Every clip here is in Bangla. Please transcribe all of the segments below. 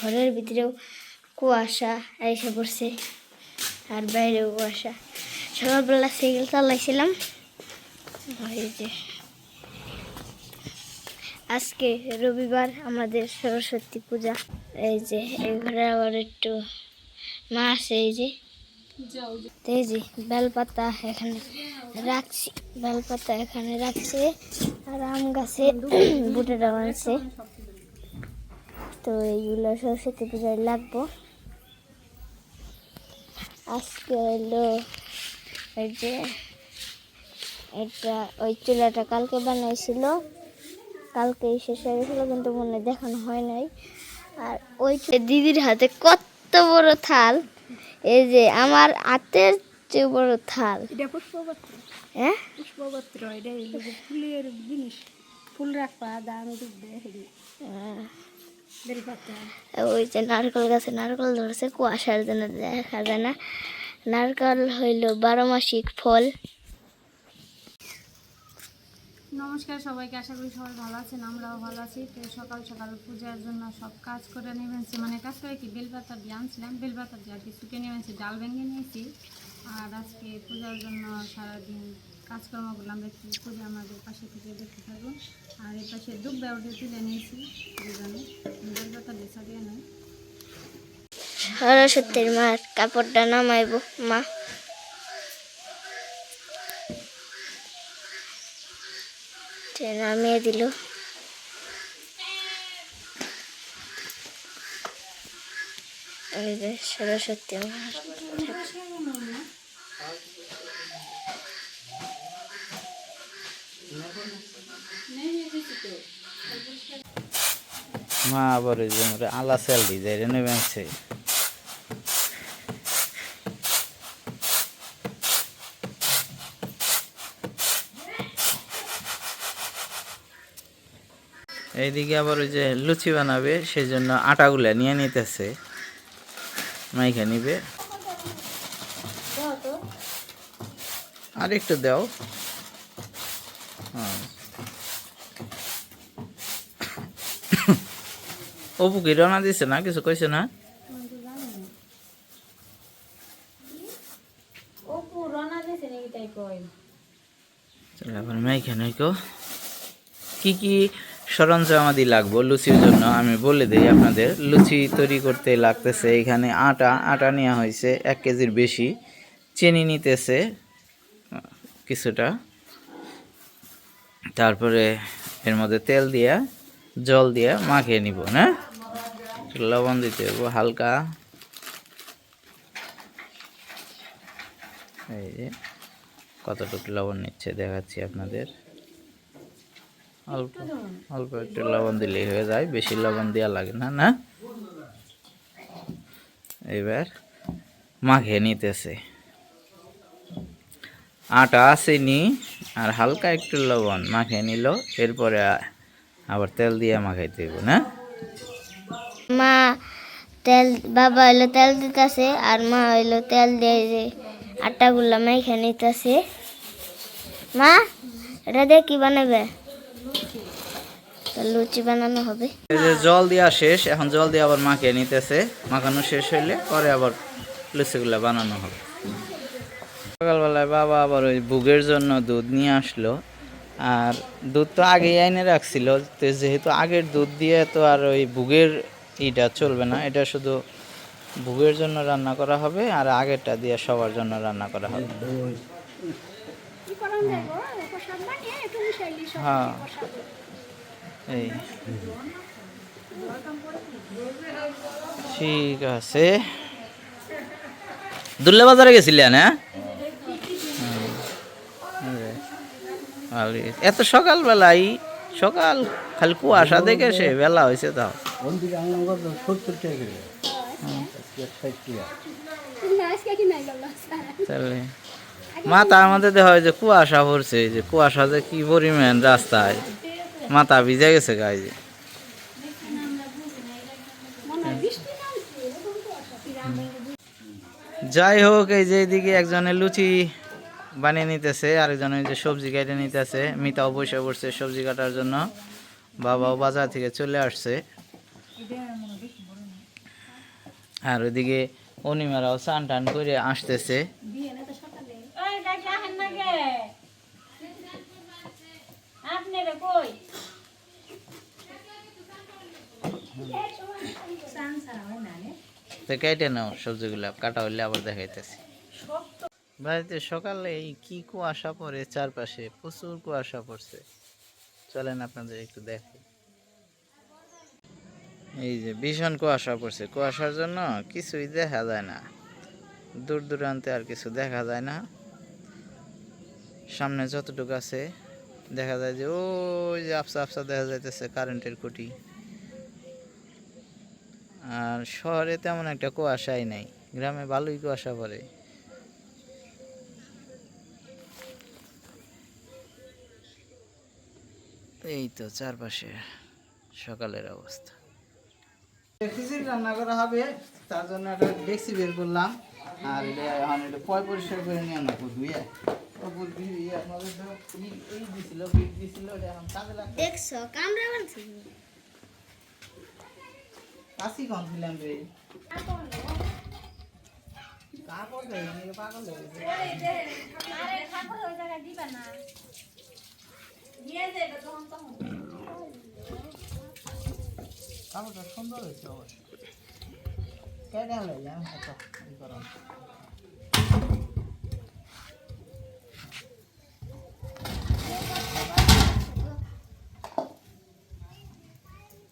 ঘরের ভিতরেও কুয়াশা এসে পড়ছে আর বাইরেও কুয়াশা। সকালবেলা সাইকেল চালাইছিলাম। যে আজকে রবিবার আমাদের সরস্বতী পূজা। এই যে এই ঘরে আবার একটু মা আছে, এই যে। এই যে বেলপাতা এখানে রাখছি, বেলপাতা এখানে রাখছে। আর আম গাছে বুটে ডালাচ্ছে তো এইগুলো সরস্বতী পূজায় লাগবো। আজকে হলো এই যে এটা ওই চুলাটা কালকে বানাইছিল। কালকে শেষ হয়ে গেছিল কিন্তু মনে দেখানো হয় নাই। আর ওই দিদির হাতে কত বড় থাল এই যে আমার হাতের চেয়ে বড় থাল। এটা পুষ্পপত্র। হ্যাঁ? পুষ্পপত্র এটা ফুলের জিনিস। ফুল রাখবা হেরি আহ, বেলপাতা ওই যে নারকেল গাছে নারকেল ধরেছে, কুয়াশার জন্য দেখা যায় না। নারকেল হইল বারো মাসিক ফল। নমস্কার সবাইকে, আশা করি সবাই ভালো আছেন, আমরাও ভালো আছি। তো সকাল সকাল পূজার জন্য সব কাজ করে নেমেছি মানে কাজ করে কি, বেলপাতা দিয়ে আনছিলাম, বেলপাতা দিয়ে আর কি শুকে নেমেছি ডাল ভেঙে নিয়েছি। আর আজকে পূজার জন্য সারাদিন কাজকর্ম করলাম দেখি পূজা আমাদের পাশে থেকে দেখতে থাকুন। আর এই পাশে দুধ ব্যবহার তুলে নিয়েছি দুজনে। বেলপাতা দিয়ে সাজিয়ে নেয়। সরস্বতীর মার কাপড়টা নামাইব, মা। নামিয়ে দিল। সরস্বতী মার মা আবার ওই যে আলা সেল রে নেবেছে এইদিকে আবার ওই যে লুচি বানাবে সেই জন্য আটাগুলা নিয়ে নিতেছে। মাইখা নিবে। আর একটু দাও। অপু কি রওনা দিছে না কিছু কইছে না? চলো আবার মেয়েখানে কো কি কি সরঞ্জাম আদি লাগবো লুচির জন্য? আমি বলে দিই আপনাদের লুচি তৈরি করতে লাগতেছে এখানে আটা আটা নেওয়া হয়েছে এক কেজির বেশি। চিনি নিতেছে কিছুটা। তারপরে এর মধ্যে তেল দিয়া জল দিয়া মাখিয়ে নিব না? লবণ দিতে হবে, হালকা। এই যে, কতটুকু লবণ নিচ্ছে দেখাচ্ছি আপনাদের। অল্প অল্প একটু লবণ দিলেই হয়ে যায়, বেশি লবণ দেওয়া লাগে না না? এবার মাখিয়ে নিতেছে। আটা চিনি আর হালকা একটু লবণ মাখিয়ে নিল, এরপরে আবার তেল দিয়ে মাখাইতে হইব, না? মা তেল, বাবা হইল তেল দিতেছে আর মা হইল তেল দিয়ে যে আটাগুলো মেখে নিতেছে। মা, এটা দিয়ে কি বানাবে লুচি বানানো হবে। জল দেওয়া শেষ, এখন জল দিয়ে আবার মাখিয়ে নিতেছে। মাখানো শেষ হইলে পরে আবার লুচিগুলো বানানো হবে। সকালবেলায় বাবা আবার ওই বুগের জন্য দুধ নিয়ে আসলো। আর দুধ তো আগেই এনে রাখছিল যেহেতু আগের দুধ দিয়ে তো আর ওই বুগের ইটা চলবে না, এটা শুধু বুগের জন্য রান্না করা হবে আর আগেরটা দিয়ে সবার জন্য রান্না করা হবে। হ্যাঁ। ঠিক আছে। দুল্লে বাজারে গেছিলেন হ্যাঁ। এত সকালবেলাই, সকাল খালি কুয়াশা দেখে সে বেলা হয়েছে তাও। মাথা আমাদের দেখা হয় যে কুয়াশা পড়ছে যে কুয়াশা যে কি পরিমাণ রাস্তায়। মাথা ভিজে গেছে গায়ে যাই হোক, এই যে এদিকে একজনের লুচি বানিয়ে নিতেছে, আরেকজন যে সবজি কেটে নিতেছে। মিতাও বসে পড়ছে সবজি কাটার জন্য। বাবাও বাজার থেকে চলে আসছে। আর ওইদিকে অনিমারাও চান টান করে আসতেছে। তো কেটে নাও সবজিগুলো কাটা হইলে আবার দেখাইতেছি। বাড়িতে সকালে এই কি কুয়াশা পড়ে চারপাশে প্রচুর কুয়াশা পড়ছে। চলেন আপনাদের একটু দেখাই এই যে ভীষণ কুয়াশা পড়ছে। কুয়াশার জন্য কিছুই দেখা যায় না। দূর দূরান্তে আর কিছু দেখা যায় না। সামনে যতটুকু আছে, দেখা যায় যে ওই যে আফসা আফসা দেখা যাইতেছে কারেন্টের খুঁটি। আর শহরে তেমন একটা কুয়াশাই নাই। গ্রামে ভালোই কুয়াশা পড়ে। এই তো চারপাশে সকালের অবস্থা। খিচুড়ি রান্না করা হবে তার জন্য একটা ডেক্সি বের করলাম। আর এটা এখন এটা পয় পরিষ্কার করে নিয়ে না ধুয়ে। ওপর দিয়ে আপনাদের এই দিছিল বিট দিছিল এটা এখন কাজে লাগবে। দেখছ কামড়া বানছি কাশি কম দিলাম রে। কাপড় দেয় পাগল হয়ে গেছে। আরে ঠাকুর ওই জায়গায় দিবা না। দিয়ে যাবে তখন তখন কাপড়টা সুন্দর হয়েছে অবশ্য কেটে হলে জানো এত ই করো। না।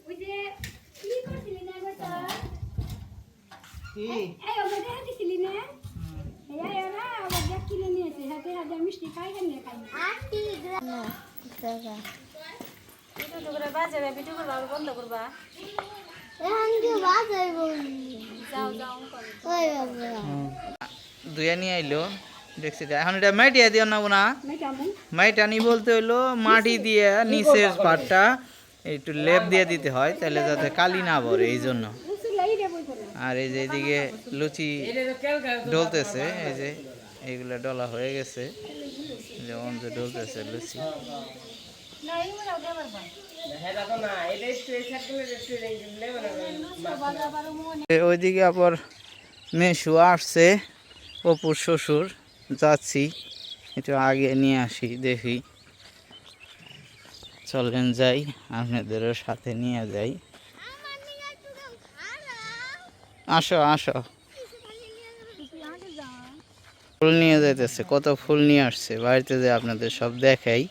ওই যে কি করছিলি না গো তো? কি? এই ওটা দেখা দিছিলি না? হুম। এই ওরা আবার দেখ কিনে নিয়েছে হাতে হাতে মিষ্টি খাই কেন খাই করে ভিডিও করবা বন্ধ করবা? দুয়া নিয়ে আইলো দেখছি এখন এটা মাইটিয়া দিও না না মাইটানি বলতে হইল মাটি দিয়ে নিচের পাটটা একটু লেপ দিয়ে দিতে হয় তাহলে যাতে কালি না ভরে এই জন্য। আর এই যে এদিকে লুচি ডলতেছে এই যে এইগুলো ডলা হয়ে গেছে। যেমন যে ডলতেছে লুচি। ওইদিকে আবার মেশু আসছে অপুর শ্বশুর যাচ্ছি একটু আগে নিয়ে আসি দেখি। চলেন যাই আপনাদেরও সাথে নিয়ে যাই। আসো আসো। ফুল নিয়ে যাইতেছে কত ফুল নিয়ে আসছে বাড়িতে যে আপনাদের সব দেখাই।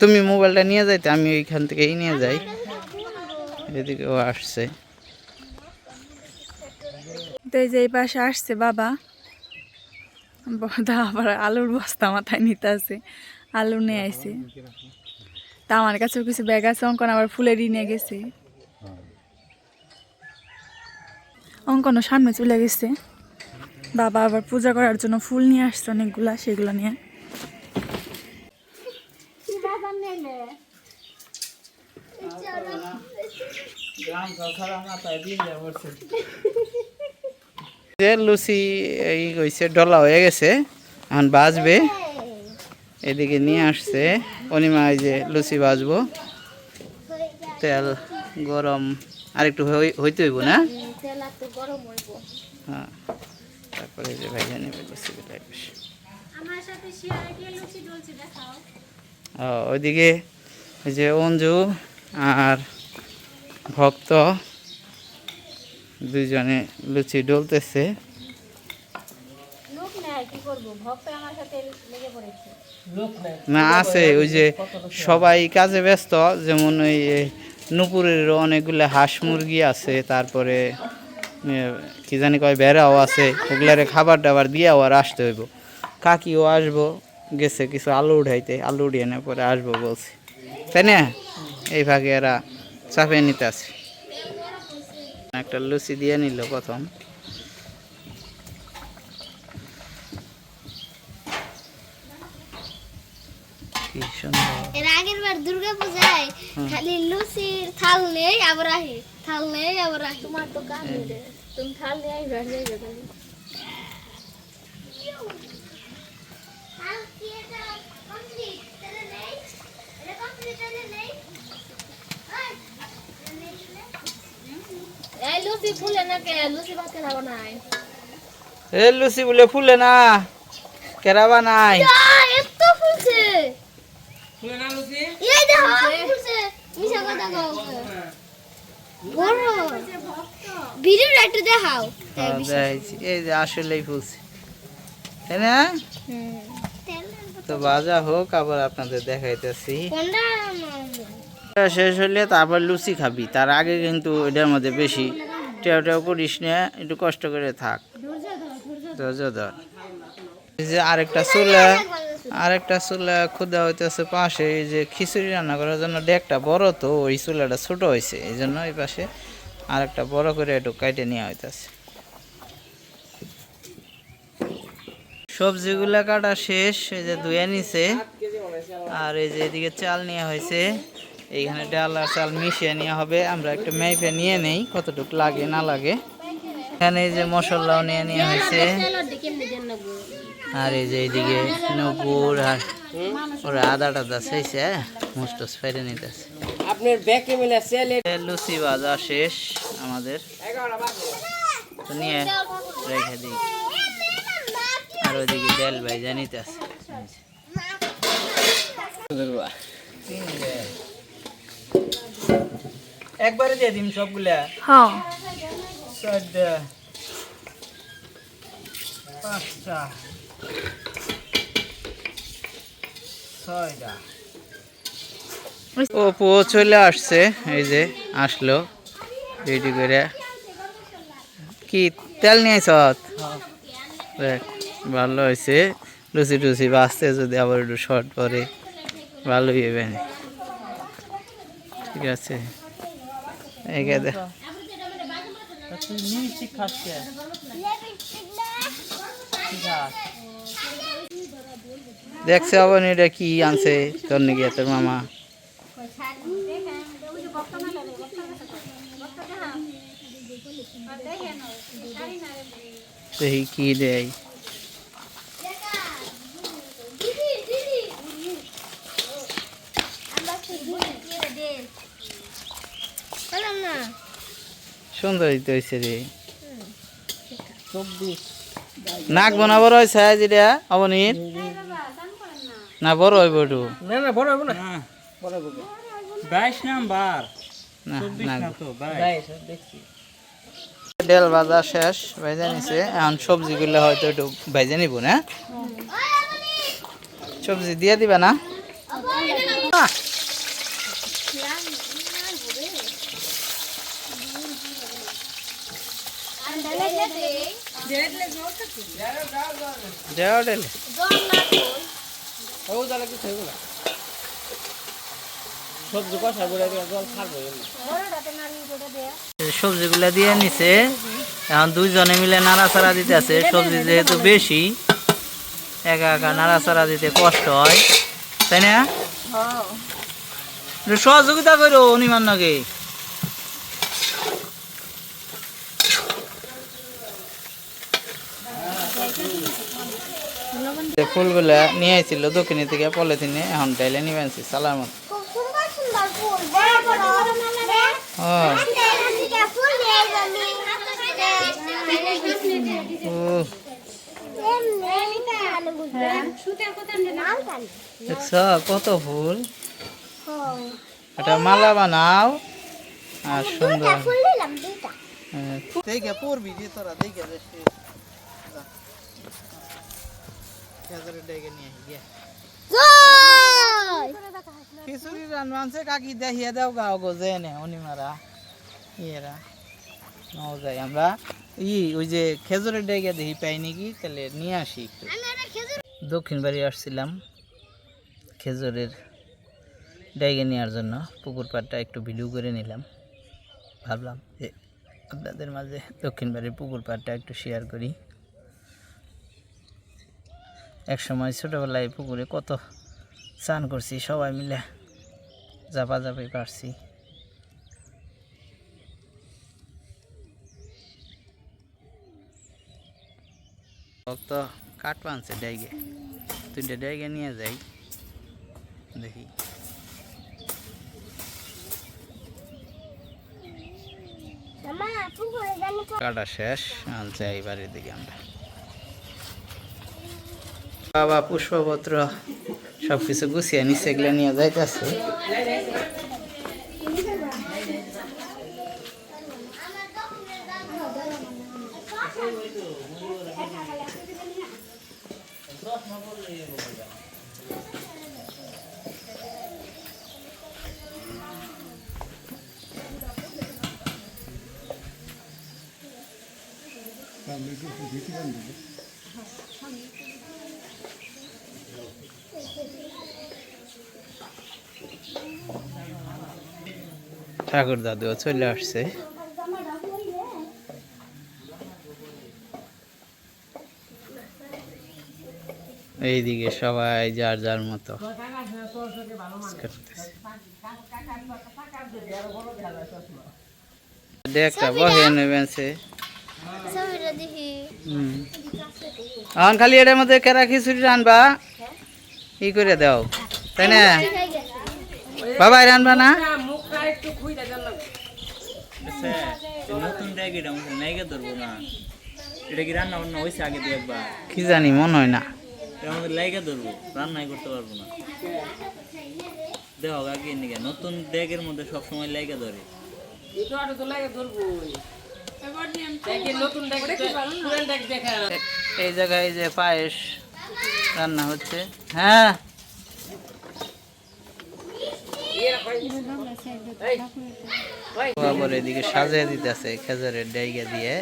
তুমি মোবাইলটা নিয়ে যাইতে, আমি ওইখান থেকেই নিয়ে যাই। এদিকেও আসছে। তো এই যে এই পাশে আসছে বাবা। আবার আলুর বস্তা মাথায় নিতে আছে। আলু নিয়ে আইছে। তা আমার কাছেও কিছু ব্যাগ আছে, অঙ্কন আবার ফুলেরই নিয়ে গেছে। অঙ্কনও সামনে চলে গেছে। বাবা আবার পূজা করার জন্য ফুল নিয়ে আসছে, অনেকগুলা সেগুলো নিয়ে কি বাজার নেলে যে লুচি এই কইছে ডলা হয়ে গেছে এখন বাজবে। এদিকে নিয়ে আসছে। অনিমা এই যে লুচি বাজবো। তেল গরম আর একটু হইতে হইব না? হ্যাঁ তারপরে যে নেবে লুচিগুলো ওইদিকে ওই যে অঞ্জু আর ভক্ত দুজনে লুচি ডলতেছে। লোক নেয় কি করব? ভক্ত আমার সাথে লেগে পড়েছে। না আছে ওই যে সবাই কাজে ব্যস্ত যেমন ওই নুপুরের অনেকগুলো হাঁস মুরগি আছে তারপরে কি জানি কয় বেড়াও আছে ওগুলারে খাবার দাবার দিয়েও আর আসতে হইব। কাকিও আসব গেছে কিছু আলু উঠাইতে আলু উঠিয়ে না পরে আসব বলছে। তাই না? এই ভাগে এরা চাপিয়ে নিতে আছে। একটা লুচি দিয়ে নিল প্রথম। কি এর আগের বার দুর্গা পূজায় খালি লুচির থাল নেই আবার আহি থাল নেই আবার আহি। তোমার তো তুমি থাল খালি এই লুচি ফুলে না কে? লুচি ভাত খাব নাই এ লুচি বলে ফুলে না কেরাবা নাই এত ফুলছে। এই দেখো ফুলছে। মিশা কথা কও। বড়। ভিডিওটা একটু দেখাও। হ্যাঁ, এই যে আসলেই ফুলছে। তাই না? তো বাজা হোক আবার আপনাদের দেখাইতেছি। শেষ হলে তারপর লুচি খাবি। তার আগে কিন্তু এটার মধ্যে বেশি টেও টেও করিস না, একটু কষ্ট করে থাক। যে আরেকটা চুলা আরেকটা চুলা ক্ষুদা হইতেছে পাশে, এই যে খিচুড়ি রান্না করার জন্য ডেকটা বড় তো, ওই চুলাটা ছোট হয়েছে এই জন্য এই পাশে আরেকটা বড় করে একটু কাইটে নেওয়া হইতেছে। সবজিগুলা কাটা শেষ, এই যে ধুয়ে নিছে, আর এই যে এদিকে চাল নেওয়া হয়েছে এইখানে ডাল আর চাল মিশিয়ে নেওয়া হবে। আমরা একটু মেপে নিয়ে নেই কতটুকু লাগে না লাগে। এখানে যে মশলাও নিয়ে নেওয়া হয়েছে। আর এই যে এইদিকে নপুর আর ওরা আদা টাদা চাইছে মোস্ট ফেরে নিতেছে। আপনার ব্যাকে মিলে সেলে লুচি ভাজা শেষ আমাদের। তো নিয়ে রেখে দিই। আর ওইদিকে ডাল ভাইজা নিতেছে। একবারে দিয়ে দিম সবগুলা। হ্যাঁ। চারটা পাঁচটা। ছয়টা। অপু চলে আসছে এই যে আসলো রেডি করে। কি তেল নিয়ে আইসত দেখ ভালো হয়েছে লুচি টুচি বাঁচতে যদি আবার একটু শর্ট পরে ভালোই হবে না। ঠিক আছে। এগে দেখ দেখছে আবার এটা কি আনছে তোর নাকি তোর মামা। দেখি কি দেয়। না হয়েছে রে। নাক হয়েছে যেটা অবনীর না বড় হইব একটু না না বড় না। বড় বাইশ নাম্বার। ডেল ভাজা শেষ ভেজে নিছে। এখন সবজিগুলো হয়তো একটু ভেজে নিব না? সবজি দিয়ে দিবা না। দেওয়া ও তাহলে কি থাকবে না সবজি কষা করে দিয়ে জল ছাড়বো এমনি দিয়ে নিছে। এখন দুইজনে মিলে নাড়াচাড়া দিতে আছে সবজি যেহেতু বেশি একা একা নাড়াচাড়া দিতে কষ্ট হয়। তাই না? সহযোগিতা করো অনিমান ফুলগুলা নিয়ে আইছিল দক্ষিণে থেকে পলিথিনে এখন ডাইলে নিয়ে আনছি সালার মতো কত ফুল? এটা মালা বানাও। আর সুন্দর। দেখে পড়বি যে তোরা দেখে খিচুড়ি রান্না আনছে কাকি দেখিয়ে দাও গাও গো যে নে অনিমারা ইয়েরা। নাও যাই আমরা ই ওই যে খেজুরের ডেকে দেখি পাই নাকি তাহলে নিয়ে আসি একটু। দক্ষিণ বাড়ি আসছিলাম খেজুরের ডাইগে নেওয়ার জন্য। পুকুর পাড়টা একটু ভিডিও করে নিলাম। ভাবলাম যে আপনাদের মাঝে দক্ষিণ বাড়ির পুকুর পাড়টা একটু শেয়ার করি। এক সময় ছোটোবেলায় পুকুরে কত স্নান করছি সবাই মিলে জাপা জাপি পারছি। ভক্ত কাঠ পানছে ডাইগে? তিনটে ডাইগে নিয়ে যাই দেখি। কাটা শেষ আনছে বাড়ির দিকে আমরা। বাবা পুষ্পপত্র সব কিছু গুছিয়ে নিচে এগুলো নিয়ে যাইতেছে। ঠাকুর দাদুও চলে আসছে। এইদিকে সবাই যার যার মতো। দেখটা বহে হুম। এখন খালি এটার মধ্যে কেরা খিচুড়ি রানবা? ই করে দাও। তাই না? বাবা রানবা না? ধরবো না। এটা কি রান্না বান্না হয়েছে আগে দিয়ে একবার? কি জানি মনে হয় না। এটা আমাদের লাইকে ধরবো রান্নাই করতে পারব না। আগে নিকে নতুন ড্যাগের মধ্যে সবসময় ধরে। এই জায়গায় যে পায়েস রান্না হচ্ছে। হ্যাঁ আবার এদিকে সাজিয়ে দিতেছে, খেজুরের ডাইগা দিয়ে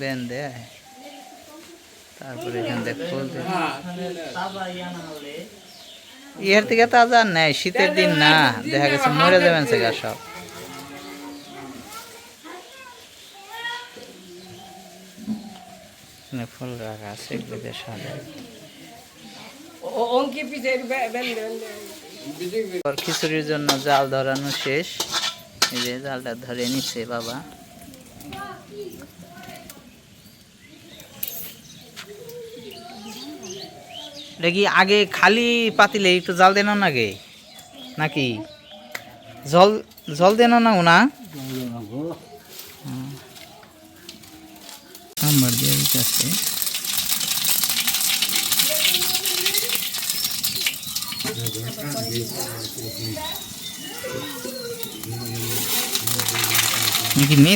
বেন দেয় তারপরে এখান থেকে ফুল ইয়ের থেকে তাজা নেই, শীতের দিন না, দেখা গেছে মরে যাবেন সে গা সব ফুল রাখা আছে অঙ্কি পিছে বেন বেন আর খিচুড়ির জন্য জাল ধরানো শেষ। এই যে জালটা ধরে নিচ্ছে বাবা। দেখি আগে খালি পাতিলে একটু জাল দেন আগে? নাকি? জল জল দেন না ওনা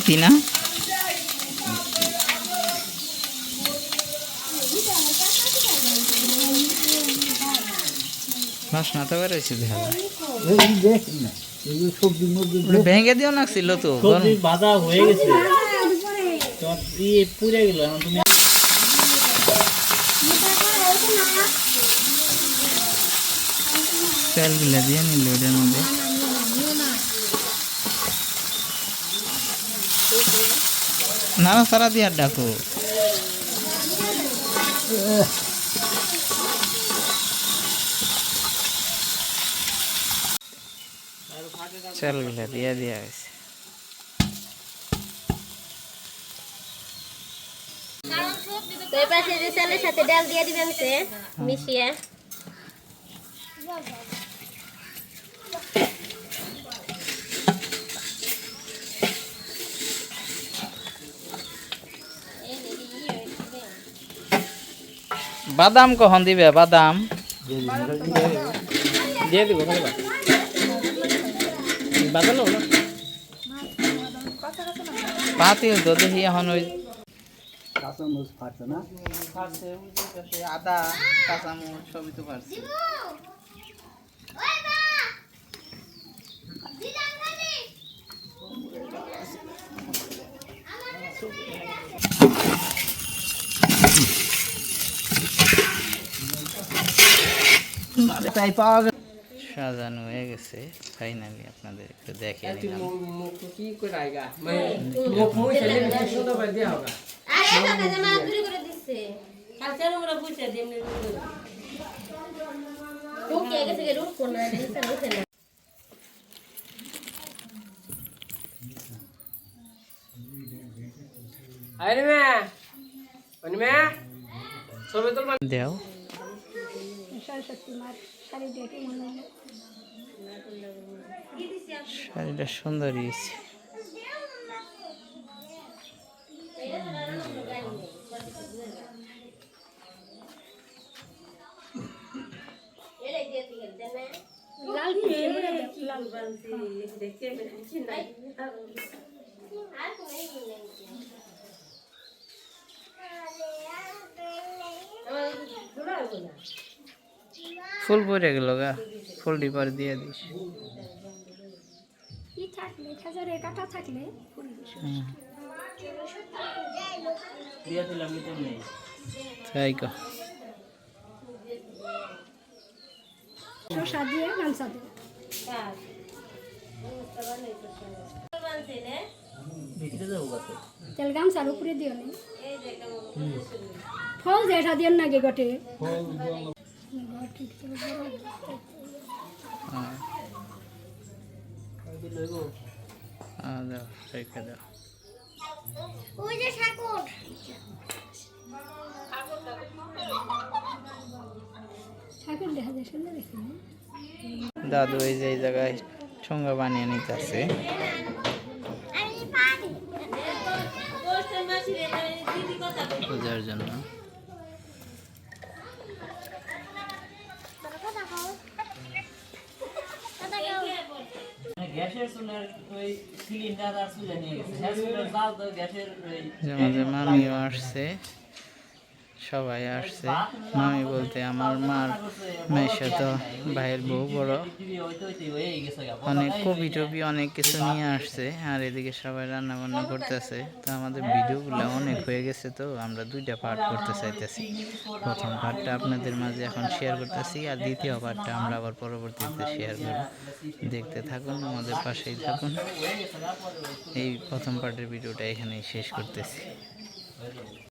মেথি না বেরোইছে ভেঙে দিও না ছিল তো হয়ে গেছে। পুড়ে গেল এখন তুমি তেলগুলো দিয়ে নিল ওটার মধ্যে। নানা সারা দিয়ে আর ডাকো চালগুলো দিয়ে দেওয়া হয়েছে তো এই পাশে যে চালের সাথে ডাল দিয়ে দিবেন সে মিশিয়ে বাদাম কখন দিবে? বাদাম। দিয়ে দিব খালি বাজানো না? পাতি তো দেখি এখন ওই আদা কাঁচামরিচ সবই তো পারছি তাই পাওয়া গেল সাজানো হয়ে গেছে ফাইনালি আপনাদের একটু দেখে দিলাম। মুখ কি করে আইগা মানে মুখ মুই ছেলে সুন্দর করে দেয়া হবে আরে এটা জামা দূরে করে দিচ্ছে ওকে গেছে গে রুট কোন না দিছে বুঝে না আরে মে মানে মে ছবি তুলবা দেও সরস্বতী মার শাড়ি দেখে মনে হলো শাড়িটা সুন্দর হয়েছে Thank you. ই থাকলে? খাজারে কাটা থাকলে? হুম, দিয়া নেই তাই কো। গামছার উপরে দিও ফল যেটা দিও না গে গটে? হ্যাঁ হ্যাঁ, রেখে দাও ওই যে ঠাকুর ঠাকুর দেখা যায় সুন্দর দেখি দাদু এই যে এই জায়গায় ঠোঙ্গা বানিয়ে নিতে আছে পূজার জন্য তোর কথা কও কথা কও মানে গ্যাসের চুলার ওই সিলিন্ডার চুলে নিয়ে হ্যাঁ জাল তো গ্যাসের আসছে। সবাই আসছে। মামি বলতে আমার মার মেয়ের সাথে ভাইয়ের বউ বড়। হয়ে। অনেক কবি টবি অনেক কিছু নিয়ে আসছে। আর এদিকে সবাই রান্না বান্না করতেছে। তো আমাদের ভিডিওগুলো অনেক হয়ে গেছে তো আমরা দুইটা পার্ট করতে চাইতেছি। প্রথম পার্টটা আপনাদের মাঝে এখন শেয়ার করতেছি আর দ্বিতীয় পার্টটা আমরা আবার পরবর্তীতে শেয়ার করব। দেখতে থাকুন আমাদের পাশেই থাকুন। এই প্রথম পার্টের ভিডিওটা এখানেই শেষ করতেছি।